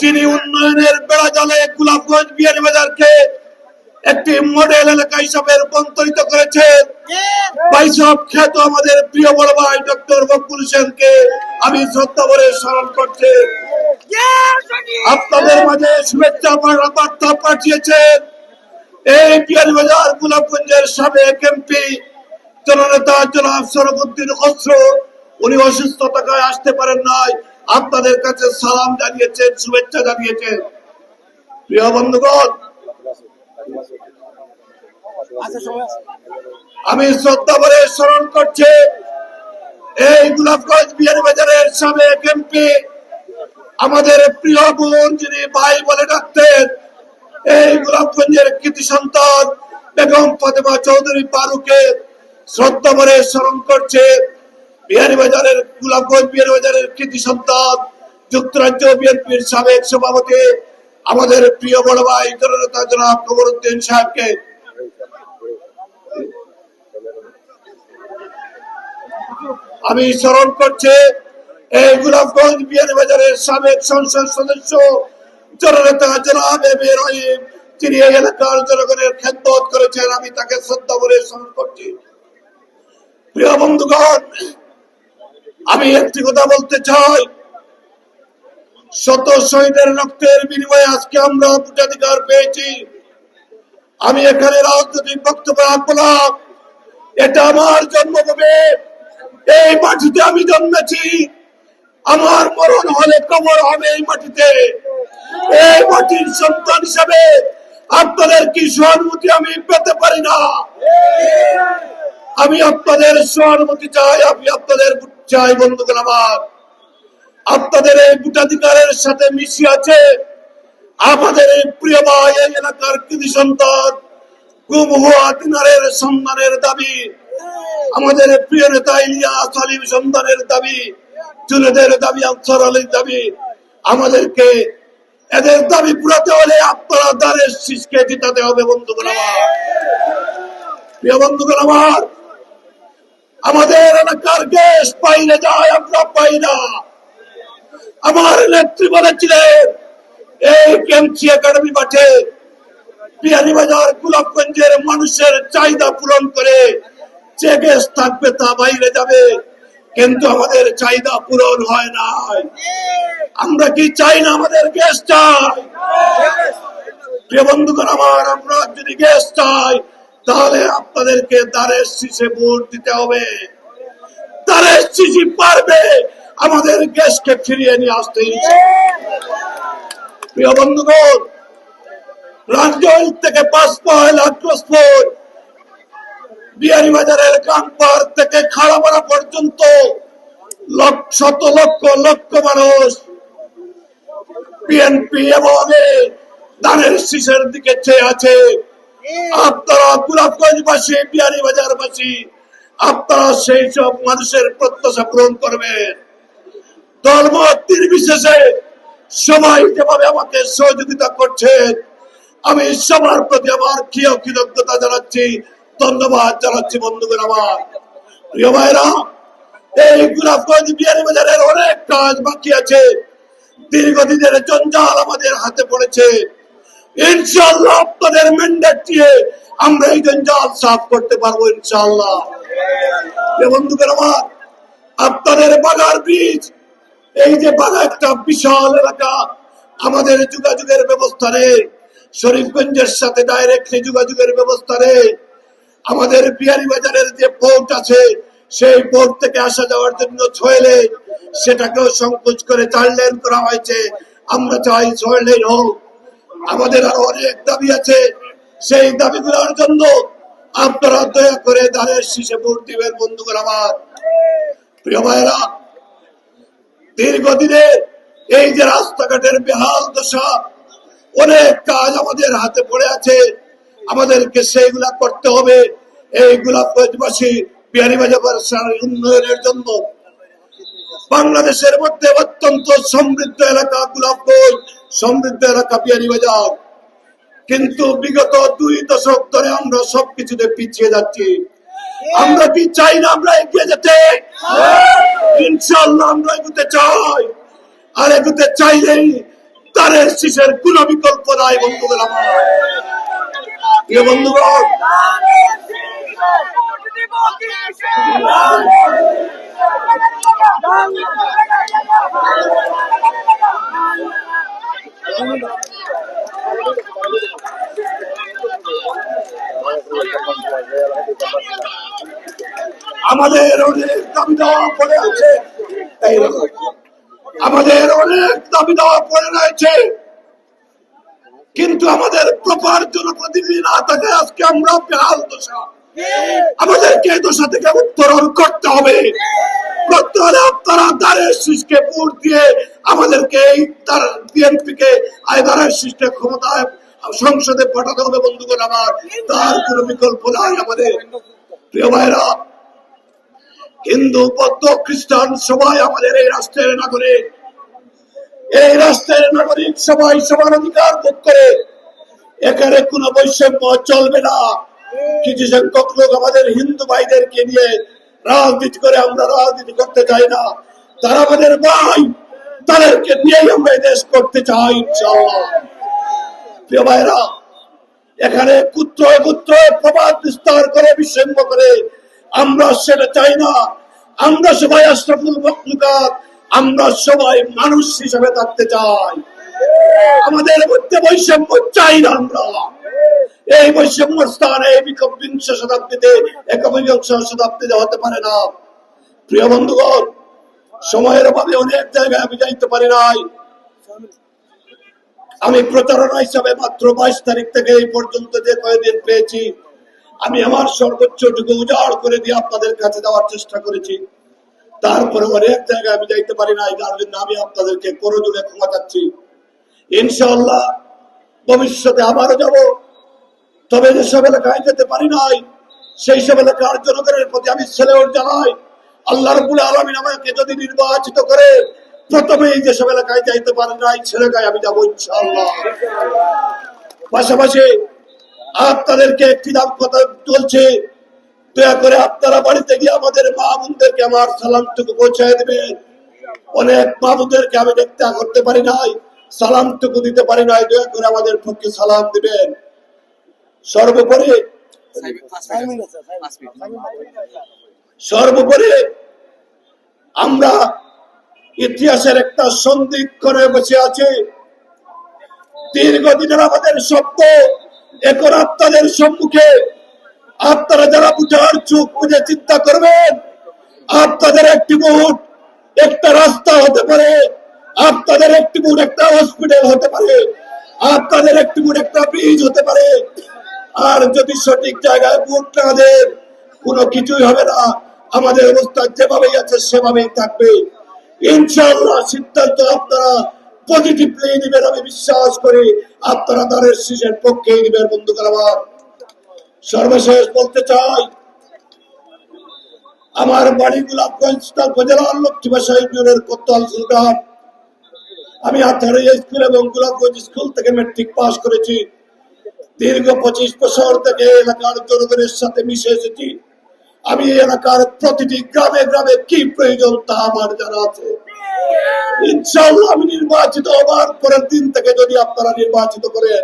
চিনি উন্নয়নের বেড়া জলে গোলাপগঞ্জ বিয়ানি বাজারকে একটি মডেল এলাকা হিসাবে রূপান্তরিত করেছে। বাইসব খ্যাত আমাদের প্রিয় বড় ভাই ডক্টর বকুল সেনকে আমি শ্রদ্ধা ভরে স্মরণ করছি। আপনাদের মাঝে শুভেচ্ছা বার্তা- পাঠিয়েছেন এই বিয়ানি বাজার সাবেক এমপি জননেতা জনাব সরফুদ্দিন খসরু উনি অসুস্থ আসতে পারেন নাই। আপনাদের কাছে সালাম জানিয়েছেন, শুভেচ্ছা জানিয়েছেন। প্রিয় বন্ধুগণ, আমি শ্রদ্ধা ভরে স্মরণ করছি, এই গোলাপগঞ্জ বিয়ানি বাজারের সাবেক এমপি আমাদের প্রিয় বোন যিনি ভাই বলে ডাকতেন, এই গোলাপগঞ্জের কৃতি সন্তান বেগম ফাতেমা চৌধুরী পারুকে শ্রদ্ধা ভরে স্মরণ করছে। বিহারি বাজারের গোলাপগঞ্জ বিহারি বাজারের কৃতি সন্তান, যুক্তরাজ্য বিএনপির সাবেক সভাপতি, আমাদের প্রিয় বড় ভাই জননেতা জনাব কবরুদ্দিন সাহেবকে। আমি স্মরণ করছি, এই গোলাপগঞ্জ বিয়ানি বাজারের সাবেক সংসদ সদস্য, জননেতা জনাব রহিম তিনি এই এলাকার জনগণের খেদমত করেছেন, আমি তাকে শ্রদ্ধা বলে স্মরণ করছি। প্রিয় বন্ধুগণ আমি একটি কথা বলতে চাই। শত শহীদের রক্তের বিনিময়ে আজকে আমরা ভোটাধিকার পেয়েছি। আমি এখানে রাজনৈতিক বক্তব্য রাখলাম এটা আমার জন্মভূমি। এই মাটিতে আমি জন্মেছি। আমার মরণ হলে কবর হবে এই মাটিতে। এই মাটির সন্তান হিসাবে আপনাদের কি সহানুভূতি আমি পেতে পারি না? আমি আপনাদের সহানুভূতি চাই। আমি আপনাদের চাই বন্ধুগণ আমার। আপনাদের এই ভোটাধিকারের সাথে মিশি আছে আমাদের এই প্রিয় ভাই এই এলাকার কৃতি সন্তান, গুম হওয়া দিনারের সন্ধানের দাবি, আমাদের প্রিয় নেতা ইলিয়াস আলীর সন্ধানের দাবি জুনেদের দাবি আফসর আলীর দাবি, আমাদেরকে এদের দাবি পুরাতে হলে আপনারা দ্বারের শীষকে জিতাতে হবে বন্ধুগণ আমার। প্রিয় বন্ধুগণ আমার আমাদের এলাকার গ্যাস পাইলে যায় আমরা পাই না। আমার নেত্রী বলেছিলেন, এই কেমচি একাডেমি মাঠে বিহারীবাজার গোলাপগঞ্জের মানুষের চাহিদা পূরণ করে যে গ্যাস থাকবে তা বাইরে যাবে, কিন্তু আমাদের চাহিদা পূরণ হয় নাই। আমরা কি চাই না আমাদের গ্যাস চাই? প্রিয় বন্ধুগণ, আমার, আমরা যদি গ্যাস চাই তাহলে আপনাদেরকে দ্বারের শীষে ভোট দিতে হবে। দ্বারের শিশি পারবে আমাদের গ্যাসকে ফিরিয়ে নিয়ে আসতে প্রিয় বন্ধুগণ থেকে পাঁচ পয়েল আক্রোশপুর বিহারি বাজারের কানপার থেকে পর্যন্ত শত লক্ষ লক্ষ মানুষ বিএনপি এবং দানের শীষের দিকে চেয়ে আছে। আপনারা গোলাপগঞ্জবাসী বিহারি বাজারবাসী আপনারা সেই সব মানুষের প্রত্যাশা পূরণ করবেন। সবাই যেভাবে আমাকে সহযোগিতা করছেন, আমি সবার প্রতি আমার ক্ষীয় কৃতজ্ঞতা জানাচ্ছি, ধন্যবাদ জানাচ্ছি বন্ধুগণ আমার। প্রিয় ভাইরা, এই গোলাপগঞ্জ বিহারি বাজারের অনেক কাজ বাকি আছে। দীর্ঘদিনের জঞ্জাল আমাদের হাতে পড়েছে। ইনশাল্লাহ আপনাদের ম্যান্ডেট দিয়ে আমরা এই জঞ্জাল সাফ করতে পারব ইনশাল্লাহ বন্ধুগণ আমার, আপনাদের বাগার বীজ, এই যে বাগা একটা বিশাল এলাকা, আমাদের যোগাযোগের ব্যবস্থা নেই শরীফগঞ্জের সাথে ডাইরেক্টলি যোগাযোগের ব্যবস্থা নেই আমাদের বিহারি বাজারের যে পোর্ট আছে, সেই পোর্ট থেকে আসা যাওয়ার জন্য ছয় লেন সেটাকেও সংকোচ করে চার লেন করা হয়েছে। আমরা চাই ছয় লেন হোক আমাদের আরও অনেক দাবি আছে। সেই দাবিগুলোর জন্য আপনারা দয়া করে দাঁড়ের শীষে ভোট দিবেন, বন্ধুগণ আমার। প্রিয় ভাইরা দীর্ঘদিনে এই যে রাস্তাঘাটের বেহাল দশা, অনেক কাজ আমাদের হাতে পড়ে আছে। আমাদেরকে সেইগুলা করতে হবে। এই গোলাপগঞ্জবাসী বিহারীবাজার উন্নয়নের জন্য। বাংলাদেশের মধ্যে অত্যন্ত সমৃদ্ধ এলাকা গোলাপগঞ্জ সমৃদ্ধ এলাকা বিহারীবাজার কিন্তু বিগত দুই দশক ধরে আমরা সবকিছুতে পিছিয়ে যাচ্ছি। আমরা কি চাই না আমরা এগিয়ে যেতে? ইনশাল্লাহ আমরা এগুতে চাই। আর এগুতে চাইলেই তার শীষের কোন বিকল্প নাই, বন্ধুগণ আমার। প্রিয় বন্ধুগণ আমাদের অনেক দাবি দেওয়া পড়ে আছে। আমাদের অনেক দাবি দেওয়া পড়ে রয়েছে। কিন্তু আমাদের প্রপার জনপ্রতিনিধি না থাকে, আজকে আমরা বেহাল দশা। আমাদেরকে এই দশা থেকে উত্তরণ করতে হবে। আমাদের। প্রিয় ভাইরা হিন্দু, বৌদ্ধ, খ্রিস্টান, সবাই আমাদের এই রাষ্ট্রের নাগরিক। এই রাষ্ট্রের নাগরিক সবাই সমান অধিকার ভোগ করে। এখানে কোনো বৈষম্য চলবে না। কিছু সংখ্যক লোক আমাদের হিন্দু ভাইদেরকে নিয়ে রাজনীতি করে আমরা রাজনীতি করতে চাই না। তারা আমাদের ভাই, তাদেরকে নিয়েই আমরা দেশ করতে চাই ভাইরা এখানে পুত্র পুত্র প্রবাদ বিস্তার করে, বিসম্ব করে আমরা সেটা চাই না। আমরা সবাই আশরাফুল মখলুকাত, আমরা সবাই মানুষ হিসেবে থাকতে চাই। আমাদের মধ্যে বৈষম্য চাই না আমরা। এই বৈষম্য স্থান বিংশ শতাব্দীতে একবিংশ শতাব্দীতে হতে পারে না। প্রিয় বন্ধুগণ, সময়ের অভাবে অনেক জায়গায় আমি যাইতে পারি নাই। আমি প্রচারণা হিসাবে মাত্র বাইশ তারিখ থেকে এই পর্যন্ত যে কয়েকদিন পেয়েছি আমি আমার সর্বোচ্চটুকু উজাড় করে দিয়ে আপনাদের কাছে দেওয়ার চেষ্টা করেছি। তারপরে অনেক জায়গায় আমি যাইতে পারি নাই, যার জন্য আমি আপনাদেরকে করে জুড়ে ক্ষমা চাচ্ছি। ইনশাআল্লাহ, ভবিষ্যতে আবারও যাব। তবে যেসব এলাকায় যেতে পারি নাই সেই সব এলাকার জনগণের প্রতি আমি ছেলেও জানাই। আল্লাহ রবুল আলমিন আমাকে যদি নির্বাচিত করে প্রথমে এই যেসব এলাকায় যাইতে পারি নাই ছেলেকায় আমি যাব ইনশাআল্লাহ। পাশাপাশি আপনাদেরকে একটি দাম কথা চলছে। দয়া করে আপনারা বাড়িতে গিয়ে আমাদের মা বোনদেরকে আমার সালামটুকু পৌঁছায় দেবেন। অনেক মা বোনদেরকে আমি দেখতে করতে পারি নাই, সালামটুকু দিতে পারি নাই। দয়া করে আমাদের পক্ষে সালাম দিবেন। সর্বোপরি সর্বোপরি আমরা ইতিহাসের একটা সন্দিক করে বসে আছি। দীর্ঘদিনের আমাদের স্বপ্ন এখন আপনাদের সম্মুখে আপনারা যারা বুঝার চোখ বুঝে চিন্তা করবেন, আপনাদের একটি ভোট একটা রাস্তা হতে পারে, আপনাদের একটি ভোট একটা হসপিটাল হতে পারে, আপনাদের একটি ভোট একটা ব্রিজ হতে পারে। আর যদি সঠিক জায়গায় ভোট না দেন, কোনো কিছুই হবে না। আমাদের অবস্থা যেভাবেই আছে, সেভাবেই থাকবে। ইনশাল্লাহ সিদ্ধান্ত আপনারা পজিটিভলি নিবেন আমি বিশ্বাস করি। আপনারা দ্বারের শীষের পক্ষেই নিবেন বন্ধুগণ আমার সর্বশেষ বলতে চাই, আমার বাড়ি উপজেলার ইউনিয়নের কোতোয়াল সুলতান। আমি স্কুল এবং স্কুল থেকে করেছি। দীর্ঘ পঁচিশ বছর থেকে এলাকার জনগণের সাথে মিশে এসেছি। আমি এলাকার প্রতিটি গ্রামে গ্রামে কি প্রয়োজন তা আমার জানা আছে। ইনশাআল্লাহ আমি নির্বাচিত হবার পরের দিন থেকে যদি আপনারা নির্বাচিত করেন